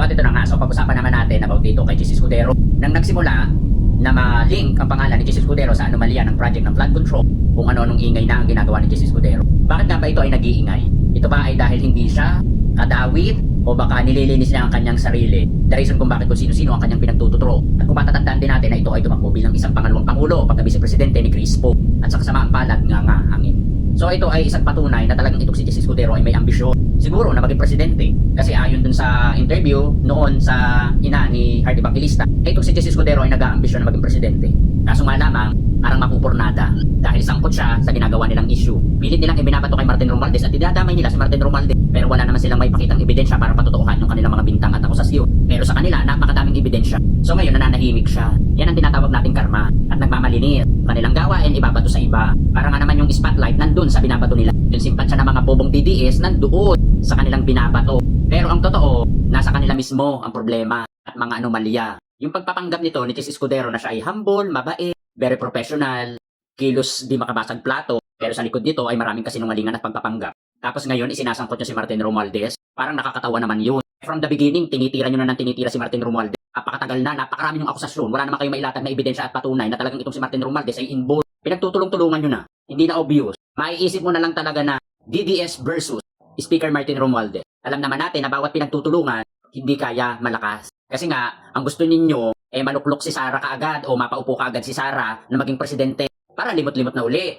At ito na nga, so pag-usapan naman natin about dito kay Jesus Escudero. Nang nagsimula na ma-link ang pangalan ni Jesus Escudero sa anomalya ng project ng flood control, kung ano-anong ingay na ang ginagawa ni Jesus Escudero. Bakit nga ba ito ay nag-iingay? Ito ba ay dahil hindi siya kadawit o baka nililinis niya ang kanyang sarili? The reason kung bakit kung sino-sino ang kanyang pinagtututuro. At kung matatandaan din natin na ito ay tumakbo bilang isang pangalawang pangulo pagka vice-presidente ni Crispo at sa kasamaang palad nga nga hangin. So ito ay isang patunay na talagang itong si Jesus Escudero ay may ambisyon. Siguro na maging presidente. Kasi ayon dun sa interview noon sa ina ni Hardy Evangelista, itong si Jesus Escudero ay nag-aambisyon na maging presidente. Kaso nga lamang, parang mapupurnada dahil sangkot siya sa ginagawa nilang issue. Pilit nilang ibinabato kay Martin Romualdez at dinadamay nila si Martin Romualdez pero wala naman silang may pakitang ebidensya para patutuuhan yung kanilang mga bintang at akusasyon. Pero sa kanila, napakadaming ebidensya. So ngayon, nananahimik siya. Yan ang tinatawag nating karma at nagmamalinir. Kanilang gawain, ibabato sa iba. Para nga naman yung spotlight nandun sa binabato nila. Yung simpatsya ng mga bobong DDS nandoon sa kanilang binabato. Pero ang totoo, nasa kanila mismo ang problema at mga anomalya. Yung pagpapanggap nito ni Chis Escudero na siya ay humble, mabait, very professional, kilos di makabasag plato, pero sa likod nito ay maraming kasinungalingan at pagpapanggap. Tapos ngayon, isinasangkot niya si Martin Romualdez. Parang nakakatawa naman yun. From the beginning, tinitira nyo na ng tinitira si Martin Romualdez. Napakatagal na, napakarami yung akusasyon. Wala naman kayong mailatag na ebidensya at patunay na talagang itong si Martin Romualdez ay involved. Pinagtutulong-tulungan nyo na. Hindi na obvious. Maiisip mo na lang talaga na DDS versus Speaker Martin Romualdez. Alam naman natin na bawat pinagtutulungan, hindi kaya malakas. Kasi nga, ang gusto ninyo, eh manuklok si Sara kaagad o mapaupo kaagad si Sara na maging presidente para limot-limot na uli.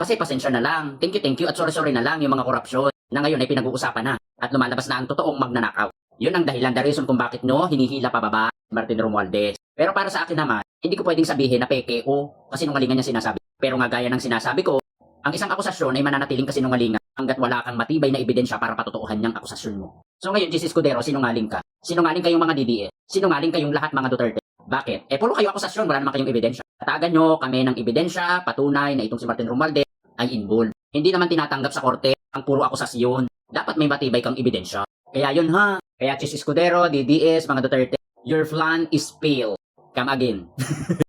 Kasi pasensya na lang. Thank you, thank you. At sorry-sorry na lang yung mga korupsyon na ngayon ay pinag-uusapan na. At lumalabas na ang totoong magnanakaw. Yun ang dahilan, the reason kung bakit no, hinihila pababa Martin Romualdez. Pero para sa akin naman, hindi ko pwedeng sabihin na peke o kasinungalingan niya sinasabi. Pero nga gaya ng sinasabi ko, ang isang akusasyon ay mananatiling kasinungalingan hanggat wala kang matibay na ebidensya para patutuuhan niyang akusasyon mo. So ngayon, Jesus Escudero, sinungaling ka. Sinungaling kayong mga DDS. Sinungaling kayong lahat mga Duterte. Bakit? Eh, puro kayo akusasyon, wala naman kayong ebidensya. Tatagan nyo kami ng ebidensya, patunay na itong si Martin Romualdez ay involved. Hindi naman tinatanggap sa korte ang puro akusasyon. Dapat may matibay kang ebidensya. Kaya yun ha. Kaya Chis Escudero, DDS, mga Duterte, your plan is fail. Come again.